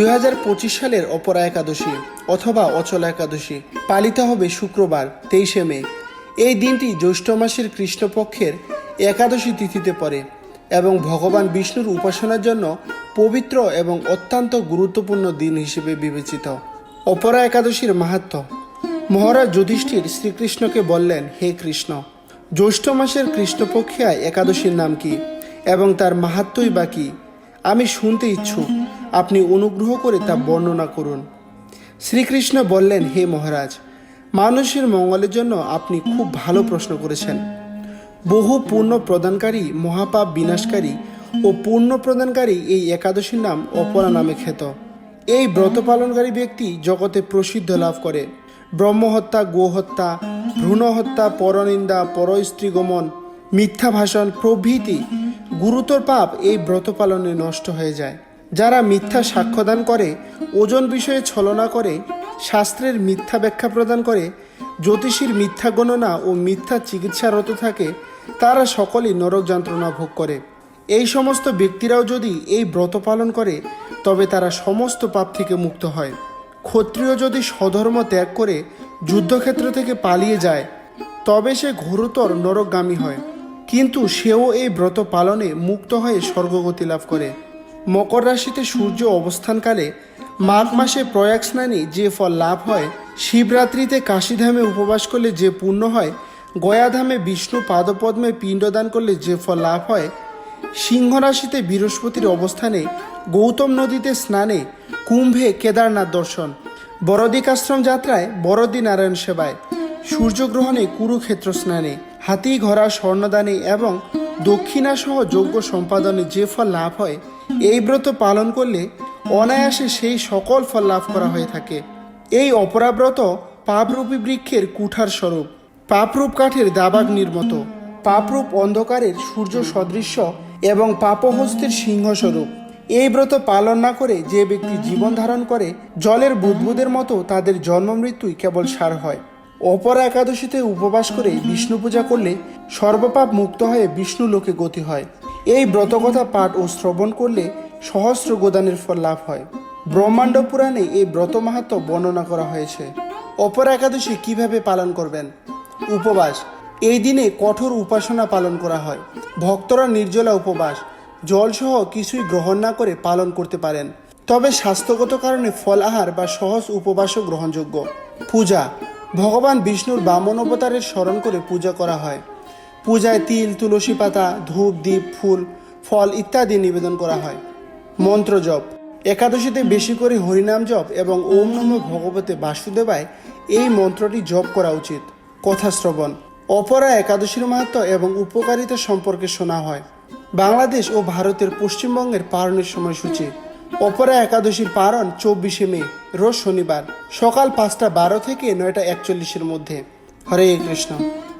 দুই হাজার পঁচিশ সালের অপরা একাদশী অথবা অচলা একাদশী পালিত হবে শুক্রবার, তেইশে মে। এই দিনটি জ্যৈষ্ঠ মাসের কৃষ্ণপক্ষের একাদশী তিথিতে পড়ে এবং ভগবান বিষ্ণুর উপাসনার জন্য পবিত্র এবং অত্যন্ত গুরুত্বপূর্ণ দিন হিসেবে বিবেচিত। অপরা একাদশীর মাহাত্ম, মহারাজ যুধিষ্ঠির শ্রীকৃষ্ণকে বললেন, হে কৃষ্ণ, জ্যৈষ্ঠ মাসের কৃষ্ণপক্ষিয়া একাদশীর নাম কি এবং তার মাহাত্মই বা কি? আমি শুনতে ইচ্ছুক। আপনি অনুগ্রহ করে তা বর্ণনা করুন। শ্রীকৃষ্ণ বললেন, হে মহারাজ, মানুষের মঙ্গলের জন্য আপনি খুব ভালো প্রশ্ন করেছেন। বহু পুণ্য প্রদানকারী, মহাপাপ বিনাশকারী ও পূর্ণ প্রদানকারী এই একাদশীর নাম অপরা নামে খ্যাত। এই ব্রত পালনকারী ব্যক্তি জগতে প্রসিদ্ধ লাভ করে। ব্রহ্মহত্যা, গোহত্যা ভ্রূণ হত্যা পরনিন্দা, পরস্ত্রীগমন মিথ্যা ভাষণ প্রভৃতি গুরুতর পাপ এই ব্রত পালনে নষ্ট হয়ে যায়। যারা মিথ্যা সাক্ষ্যদান করে, ওজন বিষয়ে ছলনা করে, শাস্ত্রের মিথ্যা ব্যাখ্যা প্রদান করে, জ্যোতিষীর মিথ্যা গণনা ও মিথ্যা চিকিৎসারত থাকে, তারা সকলেই নরক যন্ত্রণা ভোগ করে। এই সমস্ত ব্যক্তিরাও যদি এই ব্রত পালন করে, তবে তারা সমস্ত পাপ থেকে মুক্ত হয়। ক্ষত্রিয় যদি স্বধর্ম ত্যাগ করে, যুদ্ধক্ষেত্র থেকে পালিয়ে যায়, তবে সে ঘোরতর নরকগামী হয়। কিন্তু সেও এই ব্রত পালনে মুক্ত হয়ে স্বর্গগতি লাভ করে। মকর রাশিতে সূর্য অবস্থানকালে মাঘ মাসে প্রয়াগ স্নানে যে ফল লাভ হয়, শিবরাত্রিতে কাশীধামে উপবাস করলে যে পুণ্য হয়, গয়াধামে বিষ্ণু পাদপদ্মে পিণ্ডদান করলে যে ফল লাভ হয়, সিংহ রাশিতে বৃহস্পতির অবস্থানে গৌতম নদীতে স্নানে কুম্ভে কেদারনাথ দর্শন বরদিকাশ্রম যাত্রায় বরদি নারায়ণ সেবায়, সূর্যগ্রহণে কুরুক্ষেত্র স্নানে হাতি ঘোড়া স্বর্ণদানে এবং দক্ষিণাসহ যোগ্য সম্পাদনে যে ফল লাভ হয়, এই ব্রত পালন করলে অনায়াসে সেই সকল ফল লাভ করা হয়ে থাকে। এই অপরাব্রত পাপরূপী বৃক্ষের কুঠার স্বরূপ, পাপরূপ কাঠের দাবাগ নির্মত, পাপরূপ অন্ধকারের সূর্য সদৃশ্য এবং পাপহস্তির সিংহস্বরূপ এই ব্রত পালন না করে যে ব্যক্তি জীবন ধারণ করে, জলের বুদবুদের মতো তাদের জন্ম মৃত্যুই কেবল সার হয়। অপরা একাদশীতে উপবাস করে বিষ্ণু পূজা করলে সর্বপাপ মুক্ত হয়ে বিষ্ণু লোকে গতি হয়। এই ব্রতকথা পাঠ ও শ্রবণ করলে সহস্র গোদানের ফল লাভ হয়। ব্রহ্মাণ্ড পুরাণে এই ব্রত মাহাত্ম বর্ণনা করা হয়েছে। অপরা একাদশী কীভাবে পালন করবেন? উপবাস। এই দিনে কঠোর উপাসনা পালন করা হয়। ভক্তরা নির্জলা উপবাস। জলসহ কিছুই গ্রহণ না করে পালন করতে পারেন। তবে স্বাস্থ্যগত কারণে ফল আহার বা সহজ উপবাসও গ্রহণযোগ্য। পূজা। ভগবান বিষ্ণুর বামন অবতারের স্মরণ করে পূজা করা হয়। পূজায় তিল, তুলসী পাতা, ধূপ, দ্বীপ, ফুল, ফল ইত্যাদি নিবেদন করা হয়। মন্ত্র জপ। একাদশীতে বেশি করে হরিনাম জপ এবং ওম নম ভগবতে বাসুদেবায় এই মন্ত্রটি জপ করা উচিত। কথা শ্রবণ। অপরা একাদশীর মাহাত্ম এবং উপকারিতা সম্পর্কে শোনা হয়। বাংলাদেশ ও ভারতের পশ্চিমবঙ্গের পালনের সময়সূচি। অপরা একাদশীর পালন চব্বিশে মে। রোজ শনিবার সকাল পাঁচটা বারো থেকে নয়টা একচল্লিশের মধ্যে। হরে কৃষ্ণ।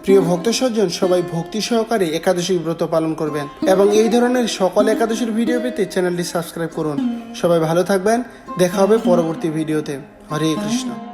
প্রিয় ভক্ত সজ্জন সবাই ভক্তি সহকারে একাদশী ব্রত পালন করবেন এবং এই ধরনের সকল একাদশীর ভিডিও পেতে চ্যানেলটি সাবস্ক্রাইব করুন। সবাই ভালো থাকবেন। দেখা হবে পরবর্তী ভিডিওতে। হরে কৃষ্ণ।